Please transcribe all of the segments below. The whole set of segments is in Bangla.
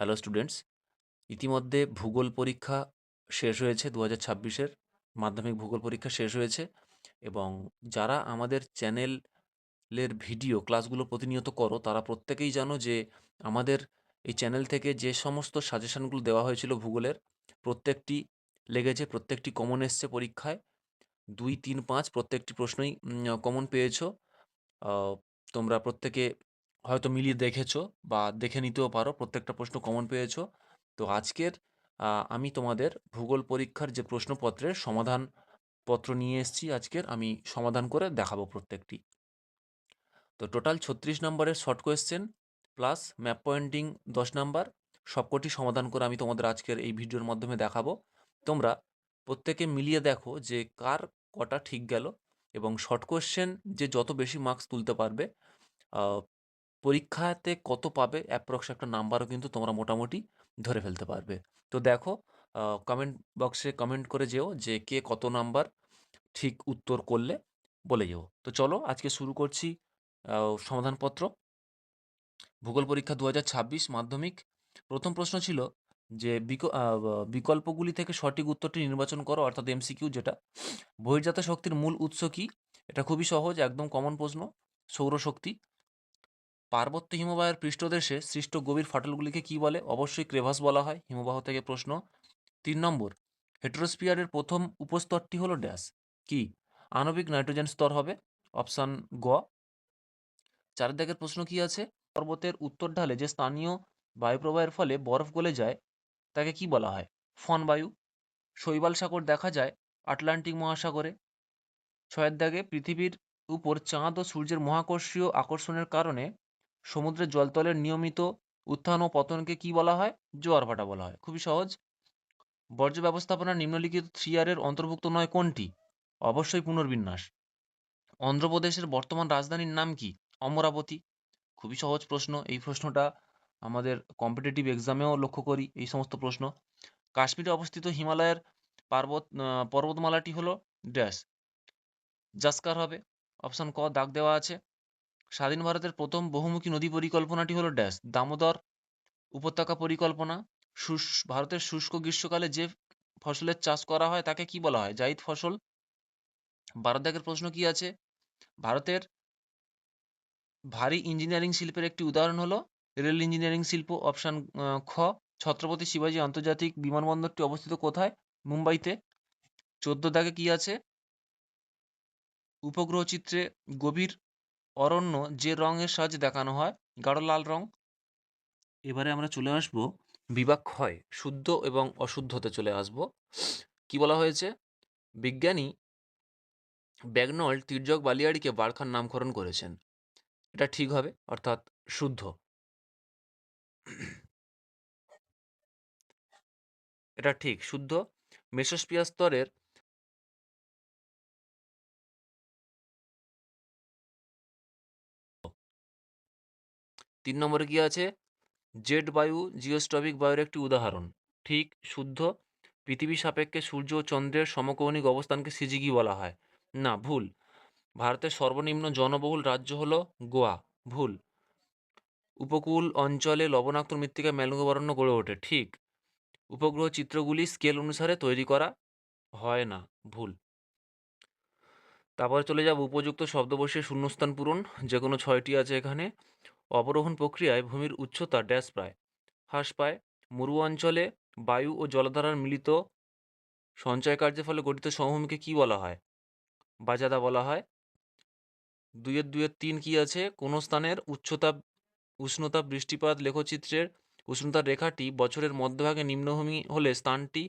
হ্যালো স্টুডেন্টস ইতিমধ্যে ভূগোল পরীক্ষা শেষ হয়েছে দু হাজার ছাব্বিশের। মাধ্যমিক ভূগোল পরীক্ষা শেষ হয়েছে এবং যারা আমাদের চ্যানেলের ভিডিও, ক্লাসগুলো প্রতিনিয়ত করো, তারা প্রত্যেকেই জানো যে আমাদের এই চ্যানেল থেকে যে সমস্ত সাজেশনগুলো দেওয়া হয়েছিল ভূগোলের, প্রত্যেকটি লেগেছে, প্রত্যেকটি কমন এসছে পরীক্ষায়। দুই, তিন, পাঁচ প্রত্যেকটি প্রশ্নই কমন পেয়েছ। তোমরা প্রত্যেকে হয়তো মিলিয়ে দেখেছ বা দেখে নিতেও পারো, প্রত্যেকটা প্রশ্ন কমন পেয়েছ। তো আজকের আমি তোমাদের ভূগোল পরীক্ষার যে প্রশ্নপত্রের সমাধান পত্র নিয়ে এসেছি আজকের, আমি সমাধান করে দেখাবো প্রত্যেকটি। তো টোটাল ছত্রিশ নম্বরের short question plus map pointing দশ নাম্বার, সবকটি সমাধান করে আমি তোমাদের আজকের এই ভিডিওর মাধ্যমে দেখাবো। তোমরা প্রত্যেকে মিলিয়ে দেখো যে কার কটা ঠিক গেল এবং শর্ট কোয়েশ্চেন যে যত বেশি মার্কস তুলতে পারবে পরীক্ষাতে কত পাবে? অ্যাপ্রক্স একটা নাম্বারও কিন্তু তোমরা মোটামুটি ধরে ফেলতে পারবে। তো দেখো কমেন্ট বক্সে কমেন্ট করে যেও যে কে কত নাম্বার ঠিক উত্তর করলে বলে যেও। তো চলো আজকে শুরু করছি সমাধানপত্র। ভূগোল পরীক্ষা দু হাজার ছাব্বিশ মাধ্যমিক। প্রথম প্রশ্ন ছিল যে বিকল্পগুলি থেকে সঠিক উত্তরটি নির্বাচন করো, অর্থাৎ এমসিকিউ যেটা। বহির্জাত শক্তির মূল উৎস কি? এটা খুবই সহজ, একদম কমন প্রশ্ন। সৌরশক্তি। পার্বত্য হিমবাহের পৃষ্ঠদেশে সৃষ্ট গভীর ফাটলগুলিকে কি বলে? অবশ্যই ক্রেভাস বলা হয়। হিমবাহ থেকে প্রশ্ন। তিন নম্বর হেটেরোস্পিয়ারের প্রথম উপস্তরটি হলো ড্যাশ। কি? আণবিক নাইট্রোজেন স্তর হবে। অপশান গ। চারের দাগের প্রশ্ন কি আছে? পর্বতের উত্তর ঢালে যে স্থানীয় বায়ুপ্রবাহের ফলে বরফ গলে যায়, তাকে কি বলা হয়? ফন বায়ু। শৈবাল সাগর দেখা যায় আটলান্টিক মহাসাগরে। ছয়ের দাগে পৃথিবীর উপর চাঁদ ও সূর্যের মহাকর্ষীয় আকর্ষণের কারণে সমুদ্রের জলতলের নিয়মিত উত্থান ও পতনকে কি বলা হয়? জোয়ার ভাটা বলা হয়। খুবই সহজ। বর্জ্য ব্যবস্থাপনা নিম্নলিখিত থ্রি এর অন্তর্ভুক্ত নয় কোনটি? অবশ্যই পুনর্বিন্যাস। অন্ধ্রপ্রদেশের বর্তমান রাজধানীর নাম কি? অমরাবতী। খুবই সহজ প্রশ্ন। এই প্রশ্নটা আমাদের কম্পিটিটিভ এক্সামেও লক্ষ্য করি এই সমস্ত প্রশ্ন। কাশ্মীরে অবস্থিত হিমালয়ের পার্বত পর্বতমালাটি হলো ড্যাশ জাস্কার হবে। অপশন ক, দাগ দেওয়া আছে। স্বাধীন ভারতের প্রথম বহুমুখী নদী পরিকল্পনাটি হলো ড্যাশ, দামোদর উপত্যকা পরিকল্পনা। শুষ- ভারতের শুষ্ক গ্রীষ্মকালে যে ফসলের চাষ করা হয় তাকে কি বলা হয়? জাইদ ফসল? বারো প্রশ্ন কি আছে? ভারতের ভারী ইঞ্জিনিয়ারিং শিল্পের একটি উদাহরণ হলো রেল ইঞ্জিনিয়ারিং শিল্প অপশন খ, ছত্রপতি শিবাজী আন্তর্জাতিক বিমানবন্দরটি অবস্থিত কোথায়? মুম্বাইতে। চোদ্দ দাগে কি আছে? উপগ্রহ চিত্রে গভীর অরণ্য যে রঙের সাহায্যে দেখানো হয়, গাঢ় লাল রং। এবারে আমরা চলে আসব বিভাগ ক্ষয় শুদ্ধ এবং অশুদ্ধতে চলে আসব। কি বলা হয়েছে? বিজ্ঞানী ব্যাগনল্ড তির্যক বালিয়াড়িকে বারখার নামকরণ করেছেন। এটা ঠিক হবে, অর্থাৎ শুদ্ধ। এটা ঠিক, শুদ্ধ। মেসোস্পিয়ার স্তরের তিন নম্বরে কি আছে? জেট বায়ু জিওস্ট্রপিক বায়ুর একটি উদাহরণ। ঠিক শুদ্ধ। পৃথিবী সাপেক্ষে সূর্য ও চন্দ্রের সমকৌণিক অবস্থানকে সিজিগি বলা হয়। না, ভুল। ভারতের সর্বনিম্ন জনবহুল রাজ্য হলো গোয়া। ভুল। উপকূল অঞ্চলে লবণাক্ত মৃত্তিকা মেলুবরণ্য গড়ে ওঠে। ঠিক। উপগ্রহ চিত্রগুলি স্কেল অনুসারে তৈরি করা হয় না। ভুল। তারপরে চলে যাব উপযুক্ত শব্দ বসিয়ে শূন্যস্থান পূরণ। যে কোনো ছয়টি আছে এখানে। অবরোহণ প্রক্রিয়ায় ভূমির উচ্চতা ড্যাশ প্রায়। হ্রাস পায়। মরু অঞ্চলে বায়ু ও জলধারার মিলিত সঞ্চয় কার্যের ফলে গঠিত সমভূমিকে কি বলা হয়? বাজাদা বলা হয়। দুইয়ের দুইয়ের তিন কি আছে? কোনো স্থানের উচ্চতা, উষ্ণতা বৃষ্টিপাত লেখচিত্রের উষ্ণতার রেখাটি বছরের মধ্যভাগে নিম্নভূমি হলে স্থানটি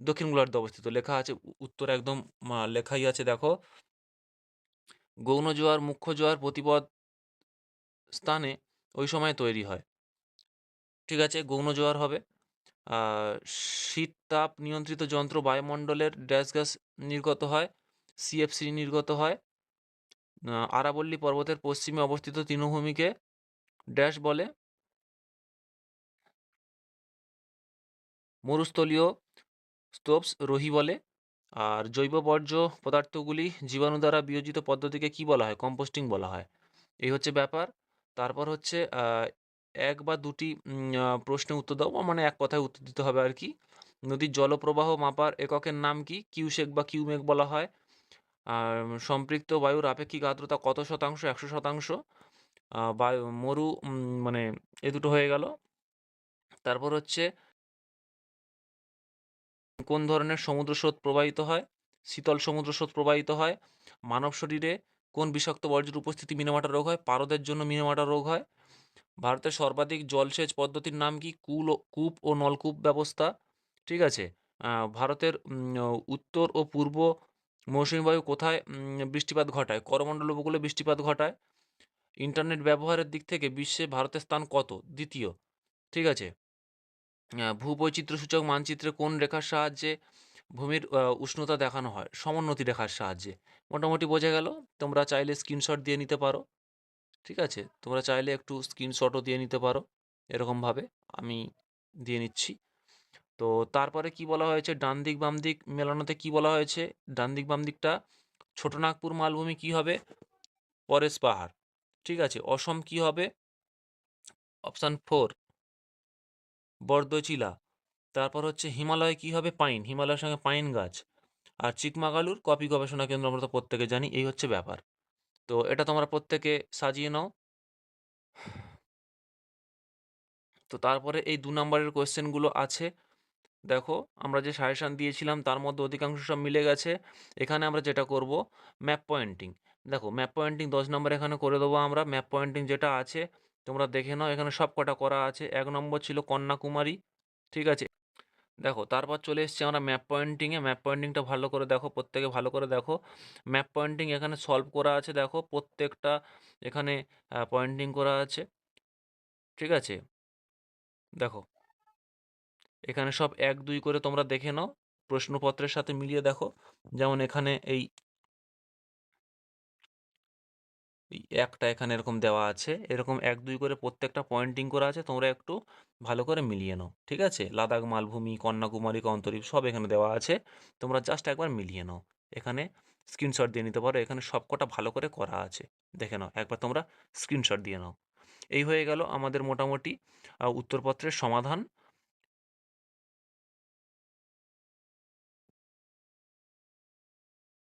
দক্ষিণ গোলার্ধে অবস্থিত। লেখা আছে, উত্তর একদম লেখাই আছে, দেখো। গৌণ জোয়ার, মুখ্য জোয়ার প্রতিপদ স্থানে ওই সময় তৈরি হয়। ঠিক আছে, গৌণ জোয়ার হবে। শীত তাপ নিয়ন্ত্রিত যন্ত্র বায়ুমণ্ডলের ড্যাশ গ্যাস নির্গত হয় সিএফসি নির্গত হয়। আরাবল্লী পর্বতের পশ্চিমে অবস্থিত তৃণভূমিকে ড্যাশ বলে। মরুস্থলীয় স্তোপস রোহি বলে। আর জৈব বর্জ্য পদার্থগুলি জীবাণু দ্বারা বিয়োজিত পদ্ধতিকে কি বলা হয়? কম্পোস্টিং বলা হয়। এই হচ্ছে ব্যাপার। তারপর হচ্ছে এক বা দুটি প্রশ্নের উত্তর দাও মানে এক কথায় উত্তর দিতে হবে আর কি। নদীর জলপ্রবাহ মাপার এককের নাম কি? কিউসেক বা কিউমেক বলা হয়। আর সম্পৃক্ত বায়ুর আপেক্ষিক আর্দ্রতা কত শতাংশ? একশো শতাংশ। বায়ু, মরু মানে এ দুটো হয়ে গেল। তারপর হচ্ছে কোন ধরনের সমুদ্র স্রোত প্রবাহিত হয়? শীতল সমুদ্র স্রোত প্রবাহিত হয়। মানব শরীরে কোন বিষাক্ত বর্জ্যের উপস্থিতি মিনেমাটা রোগ হয়? পারদের জন্য মিনেমাটা রোগ হয়। ভারতের সর্বাধিক জলসেচ পদ্ধতির নাম কি? কুল কূপ ও নলকূপ ব্যবস্থা। ঠিক আছে? ভারতের উত্তর ও পূর্ব মৌসুমী বায়ু কোথায়? বৃষ্টিপাত ঘটায়। করমণ্ডল উপকূলে বৃষ্টিপাত ঘটায়। ইন্টারনেট ব্যবহারের দিক থেকে বিশ্বে ভারতের স্থান কত? দ্বিতীয়। ঠিক আছে? ভূবৈচিত্র্য সূচক মানচিত্রে কোন রেখার সাহায্যে ভূমির উষ্ণতা দেখানো হয়, সমোন্নতি রেখার সাহায্যে। মোটামুটি বোঝা গেল, তোমরা চাইলে স্ক্রিনশট দিয়ে নিতে পারো। ঠিক আছে? তোমরা চাইলে একটু স্ক্রিনশটও দিয়ে নিতে পারো, এরকমভাবে আমি দিয়ে নিচ্ছি। তো তারপরে কি বলা হয়েছে? ডান দিক, বাম দিক মেলানোতে কি বলা হয়েছে? ডান দিক, বাম দিকটা ছোটো নাগপুর মালভূমি কি হবে? পরেশ পাহাড়। ঠিক আছে? অসম কি হবে? Option four, Bordoichila. তারপর হচ্ছে হিমালয় কি হবে? পাইন। হিমালয়ের সঙ্গে পাইন গাছ। আর চিকমাগালুর কপি গবেষণা কেন্দ্র আমরা তো প্রত্যেকে জানি, এই হচ্ছে ব্যাপার। তো এটা তোমরা প্রত্যেকে সাজিয়ে নাও। তো তারপরে এই দু নম্বরের কোয়েশ্চেনগুলো আছে। দেখো, আমরা যে সাজেশান দিয়েছিলাম, তার মধ্যে অধিকাংশ সব মিলে গেছে। এখানে আমরা যেটা করব ম্যাপ পয়েন্টিং দেখো ম্যাপ পয়েন্টিং দশ নম্বর এখানে করে দেবো আমরা। ম্যাপ পয়েন্টিং যেটা আছে, তোমরা দেখে নাও। এখানে সব কটা করা আছে। এক নম্বর ছিল কন্যাকুমারী, ঠিক আছে? দেখো, তারপর চলে এসেছি আমরা ম্যাপ পয়েন্টিংয়ে ম্যাপ পয়েন্টিংটা ভালো করে দেখো, প্রত্যেকে ভালো করে দেখো। ম্যাপ পয়েন্টিং এখানে সলভ করা আছে দেখো, প্রত্যেকটা এখানে পয়েন্টিং করা আছে। ঠিক আছে? দেখো। এখানে সব এক দুই করে তোমরা দেখে নাও, প্রশ্নপত্রের সাথে মিলিয়ে দেখো। যেমন এখানে এই একটা এখানে এরকম দেওয়া আছে। এরকম এক, দুই করে প্রত্যেকটা পয়েন্টিং করা আছে। তোমরা একটু ভালো করে মিলিয়ে নাও, ঠিক আছে? লাদাখ, মালভূমি, কন্যাকুমারী কন্তরীপ সব এখানে দেওয়া আছে। তোমরা জাস্ট একবার মিলিয়ে নাও। এখানে স্ক্রিনশট দিয়ে নিতে পারো। এখানে সব কটা ভালো করে করা আছে। দেখে নাও, একবার তোমরা স্ক্রিনশট দিয়ে নাও। এই হয়ে গেল আমাদের মোটামুটি উত্তরপত্রের সমাধান।